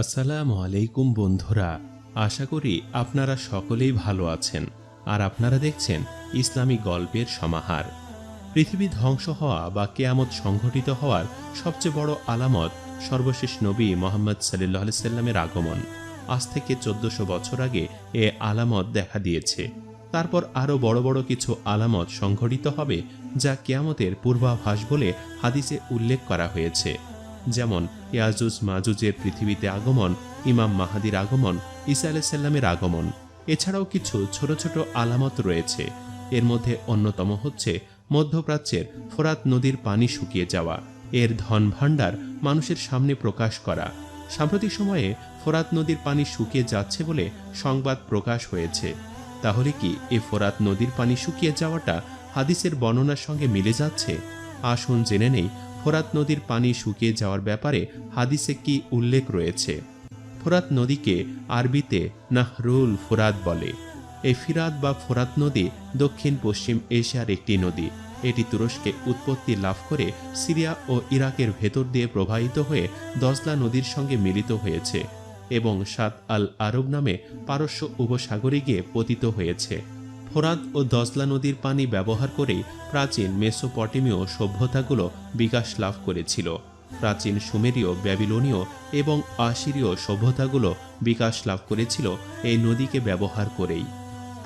আসসালামু আলাইকুম বন্ধুরা, আশা করি আপনারা সকলেই ভালো আছেন আর আপনারা দেখছেন ইসলামী গল্পের সমাহার। পৃথিবী ধ্বংস হওয়া বা কেয়ামত সংঘটিত হওয়ার সবচেয়ে বড় আলামত সর্বশেষ নবী মোহাম্মদ সাল্লাহ সাল্লামের আগমন। আজ থেকে চোদ্দশো বছর আগে এ আলামত দেখা দিয়েছে। তারপর আরও বড় বড় কিছু আলামত সংঘটিত হবে যা কেয়ামতের পূর্বাভাস বলে হাদিসে উল্লেখ করা হয়েছে। যেমন ইয়াজুজ মাজুজের পৃথিবীতে আগমন, ইমাম মাহাদির আগমন, ঈসা আলাইসাল্লামের আগমন। এছাড়াও কিছু ছোট ছোট আলামত রয়েছে। এর মধ্যে অন্যতম হচ্ছে মধ্যপ্রাচ্যের ফোরাত নদীর পানি শুকিয়ে যাওয়া, এর ধন ভাণ্ডার মানুষের সামনে প্রকাশ করা। সাম্প্রতিক সময়ে ফোরাত নদীর পানি শুকিয়ে যাচ্ছে বলে সংবাদ প্রকাশ হয়েছে। তাহলে কি এ ফোরাত নদীর পানি শুকিয়ে যাওয়াটা হাদিসের বর্ণনার সঙ্গে মিলে যাচ্ছে? আসুন জেনে নেই ফোরাত নদীর পানি শুকিয়ে যাওয়ার ব্যাপারে হাদিসে কি উল্লেখ রয়েছে? ফোরাত নদীকে আরবিতে নাহরুল ফোরাত বলে। এই ফিরাত বা ফোরাত নদী দক্ষিণ পশ্চিম এশিয়ার একটি নদী। এটি তুরস্কে উৎপত্তি লাভ করে সিরিয়া ও ইরাকের ভেতর দিয়ে প্রবাহিত হয়ে দজলা নদীর সঙ্গে মিলিত হয়েছে এবং সাত আল আরব নামে পারস্য উপসাগরে গিয়ে পতিত হয়েছে। ফোরাত ও দজলা নদীর পানি ব্যবহার করেই প্রাচীন মেসোপটেমীয় সভ্যতাগুলো বিকাশ লাভ করেছিল। প্রাচীন সুমেরীয়, ব্যাবিলনীয় এবং আশিরীয় সভ্যতাগুলো বিকাশ লাভ করেছিল এই নদীকে ব্যবহার করেই।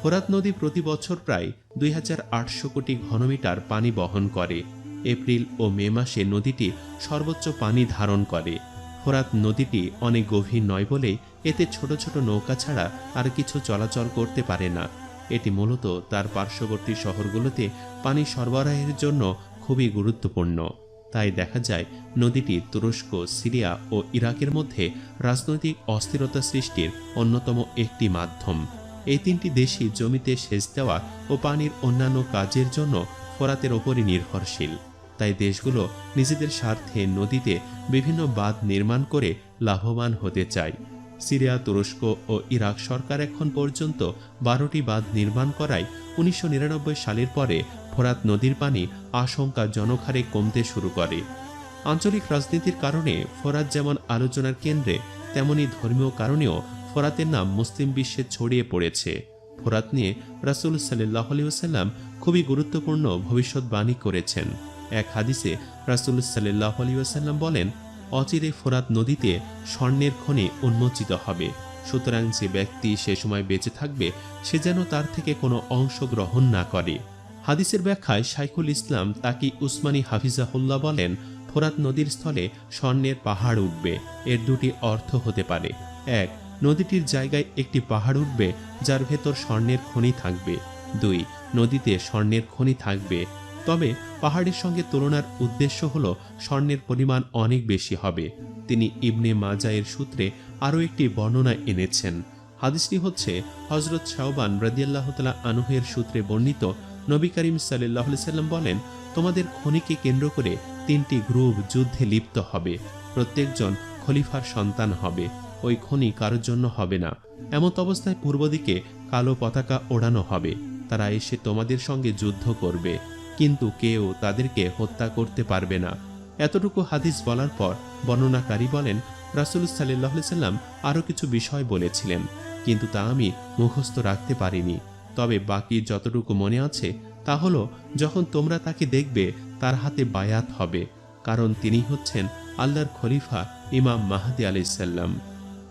ফোরাত নদী প্রতি বছর প্রায় দুই হাজার আটশো কোটি ঘনমিটার পানি বহন করে। এপ্রিল ও মে মাসে নদীটি সর্বোচ্চ পানি ধারণ করে। ফোরাত নদীটি অনেক গভীর নয় বলে এতে ছোট ছোট নৌকা ছাড়া আর কিছু চলাচল করতে পারে না। এটি মূলত তার পার্শ্ববর্তী শহরগুলোতে পানি সরবরাহের জন্য খুবই গুরুত্বপূর্ণ। তাই দেখা যায়, নদীটি তুরস্ক, সিরিয়া ও ইরাকের মধ্যে রাজনৈতিক অস্থিরতা সৃষ্টির অন্যতম একটি মাধ্যম। এই তিনটি দেশই জমিতে সেচ দেওয়া ও পানির অন্যান্য কাজের জন্য ফোরাতের ওপরই নির্ভরশীল। তাই দেশগুলো নিজেদের স্বার্থে নদীতে বিভিন্ন বাঁধ নির্মাণ করে লাভবান হতে চায়। সিরিয়া, তুরস্ক ও ইরাক সরকার এখন পর্যন্ত বারোটি বাঁধ নির্মাণ করায় উনিশশো নিরানব্বই সালের পরে ফোরাত নদীর পানি আশঙ্কাজনক হারে কমতে শুরু করে। আঞ্চলিক রাজনীতির কারণে ফোরাত যেমন আলোচনার কেন্দ্রে, তেমনি ধর্মীয় কারণেও ফোরাতের নাম মুসলিম বিশ্বে ছড়িয়ে পড়েছে। ফোরাত নিয়ে রাসুল সাল্লাহ আলিউসাল্লাম খুবই গুরুত্বপূর্ণ ভবিষ্যৎবাণী করেছেন। এক হাদিসে রাসুল সাল্লাহ আলিউসাল্লাম বলেন অচিরে ফোরাত নদীতে স্বর্ণের খনি উন্মোচিত হবে। সুতরাং যে ব্যক্তি সে সময় বেঁচে থাকবে, সে যেন তার থেকে কোনো অংশ গ্রহণ না করে। হাদিসের ব্যাখ্যায় শাইখুল ইসলাম তাকি উসমানী হাফিজাহুল্লাহ বলেন, ফোরাত নদীর স্থলে স্বর্ণের পাহাড় উঠবে। এর দুটি অর্থ হতে পারে। এক, নদীটির জায়গায় একটি পাহাড় উঠবে, যার ভেতর স্বর্ণের খনি থাকবে। দুই, নদীতে স্বর্ণের খনি থাকবে। তবে পাহাড়ের সঙ্গে তুলনার উদ্দেশ্য হল স্বর্ণের পরিমাণ অনেক বেশি হবে। তিনি ইবনে মাজায়ের সূত্রে আরও একটি বর্ণনা এনেছেন। হাদিসটি হচ্ছে হজরত শাহবান রাদিয়াল্লাহ তালা আনুহের সূত্রে বর্ণিত, নবী করিম সাল্লাহ সাল্লাম বলেন, তোমাদের খনিকে কেন্দ্র করে তিনটি গ্রুপ যুদ্ধে লিপ্ত হবে। প্রত্যেকজন খলিফার সন্তান হবে। ওই খনি কারোর জন্য হবে না। এমত অবস্থায় পূর্ব দিকে কালো পতাকা ওড়ানো হবে। তারা এসে তোমাদের সঙ্গে যুদ্ধ করবে। কিন্তু কেউ তাদেরকে হত্যা করতে পারবে না। এতটুকু হাদিস বলার পর বর্ণনাকারী বলেন, রাসুল সাল্লাহ সাল্লাম আরও কিছু বিষয় বলেছিলেন, কিন্তু তা আমি মুখস্থ রাখতে পারিনি। তবে বাকি যতটুকু মনে আছে, তা হলো যখন তোমরা তাকে দেখবে, তার হাতে বায়াত হবে, কারণ তিনি হচ্ছেন আল্লাহর খলিফা ইমাম মাহাদি আলাইসাল্লাম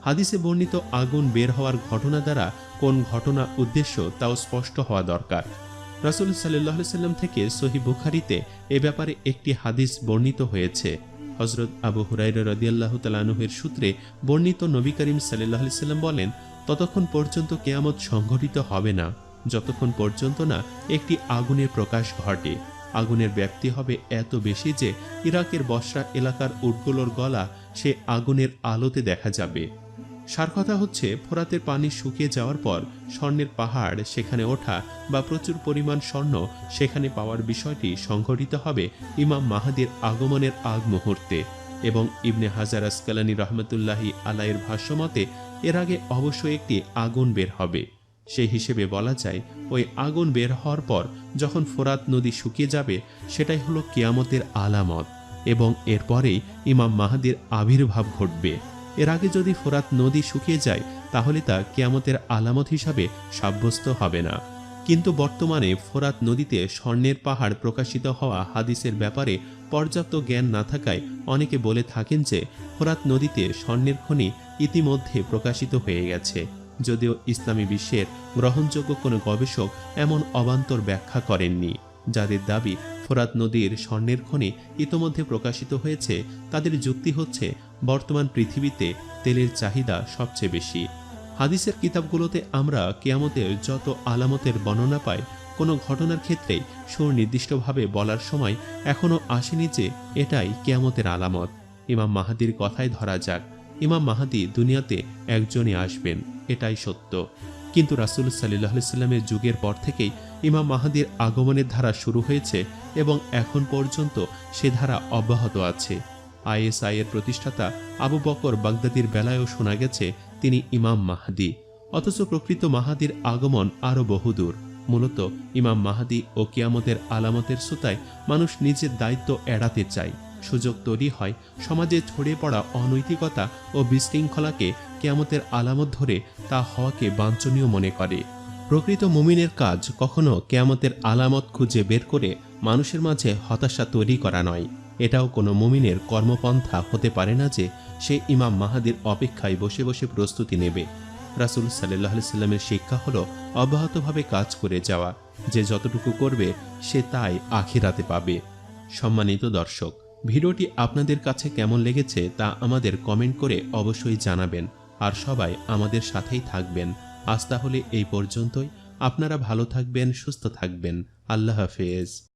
হাদিসে বর্ণিত আগুন বের হওয়ার ঘটনা দ্বারা কোন ঘটনা উদ্দেশ্য, তাও স্পষ্ট হওয়া দরকার। রাসুল সাল্লাহ সাল্লাম থেকে সহি বুখারিতে এ ব্যাপারে একটি হাদিস বর্ণিত হয়েছে। হজরত আবু হুরাইর রদিয়াল্লাহ তালানুহের সূত্রে বর্ণিত নবী করিম সাল্লাহ সাল্লাম বলেন, ততক্ষণ পর্যন্ত কেয়ামত সংঘটিত হবে না, যতক্ষণ পর্যন্ত না একটি আগুনের প্রকাশ ঘটে। আগুনের ব্যাপ্তি হবে এত বেশি যে ইরাকের বসরা এলাকার উটগুলোর গলা সে আগুনের আলোতে দেখা যাবে। সার কথা হচ্ছে, ফোরাতের পানি শুকিয়ে যাওয়ার পর স্বর্ণের পাহাড় সেখানে ওঠা বা প্রচুর পরিমাণ স্বর্ণ সেখানে পাওয়ার বিষয়টি সংঘটিত হবে ইমাম মাহাদির আগমনের আগ মুহূর্তে এবং ইবনে হাজার আসকালানি রহমতুল্লাহি আলাইয়ের ভাষ্যমতে এর আগে অবশ্যই একটি আগুন বের হবে। সেই হিসেবে বলা যায়, ওই আগুন বের হওয়ার পর যখন ফোরাত নদী শুকিয়ে যাবে, সেটাই হলো কিয়ামতের আলামত এবং এরপরেই ইমাম মাহাদির আবির্ভাব ঘটবে। এর আগে যদি ফোরাত নদী শুকিয়ে যায়, তাহলে তা কেয়ামতের আলামত হিসাবে সাব্যস্ত হবে না। কিন্তু বর্তমানে ফোরাত নদীতে স্বর্ণের পাহাড় প্রকাশিত হওয়া হাদিসের ব্যাপারে পর্যাপ্ত জ্ঞান না থাকায় অনেকে বলে থাকেন যে, ফোরাত নদীতে স্বর্ণের খনি ইতিমধ্যে প্রকাশিত হয়ে গেছে। যদিও ইসলামী বিশ্বের গ্রহণযোগ্য কোনো গবেষক এমন অবান্তর ব্যাখ্যা করেননি। যাদের দাবি ফোরাত নদীর স্বর্ণের খনি ইতোমধ্যে প্রকাশিত হয়েছে, তাদের যুক্তি হচ্ছে বর্তমান পৃথিবীতে তেলের চাহিদা সবচেয়ে বেশি। হাদিসের কিতাবগুলোতে আমরা কেয়ামতের যত আলামতের বর্ণনা পাই, কোনো ঘটনার ক্ষেত্রেই সুনির্দিষ্টভাবে বলার সময় এখনও আসেনি যে এটাই কেয়ামতের আলামত। ইমাম মাহাদির কথাই ধরা যাক, ইমাম মাহাদি দুনিয়াতে একজনই আসবেন, এটাই সত্য। কিন্তু রাসুল সাল্লাহ সাল্লামের যুগের পর থেকেই ইমাম মাহাদির আগমনের ধারা শুরু হয়েছে এবং এখন পর্যন্ত সে ধারা অব্যাহত আছে। আইএসআই এর প্রতিষ্ঠাতা আবু বকর বাগদাদির বেলায়ও শোনা গেছে, তিনি ইমাম মাহাদি। অথচ প্রকৃত মাহাদির আগমন আরও বহুদূর। মূলত ইমাম মাহাদি ও কিয়ামতের আলামতের সুতায় মানুষ নিজের দায়িত্ব এড়াতে চায়। সুযোগ তৈরি হয় সমাজে ছড়িয়ে পড়া অনৈতিকতা ও বিশৃঙ্খলাকে কেয়ামতের আলামত ধরে তা হওয়াকে বাঞ্ছনীয় মনে করে। প্রকৃত মুমিনের কাজ কখনো কেয়ামতের আলামত খুঁজে বের করে মানুষের মাঝে হতাশা তৈরি করা নয়। এটাও কোনো মুমিনের কর্মপন্থা হতে পারে না যে সে ইমাম মাহাদির অপেক্ষায় বসে বসে প্রস্তুতি নেবে। রাসুল সাল্লাহ সাল্লামের শিক্ষা হলো অব্যাহতভাবে কাজ করে যাওয়া। যে যতটুকু করবে, সে তাই আখিরাতে পাবে। সম্মানিত দর্শক, ভিডিওটি আপনাদের কাছে কেমন লেগেছে তা আমাদের কমেন্ট করে অবশ্যই জানাবেন। আর সবাই আমাদের সাথেই থাকবেন। আজ তাহলে এই পর্যন্তই। আপনারা ভালো থাকবেন, সুস্থ থাকবেন। আল্লাহ হাফেজ।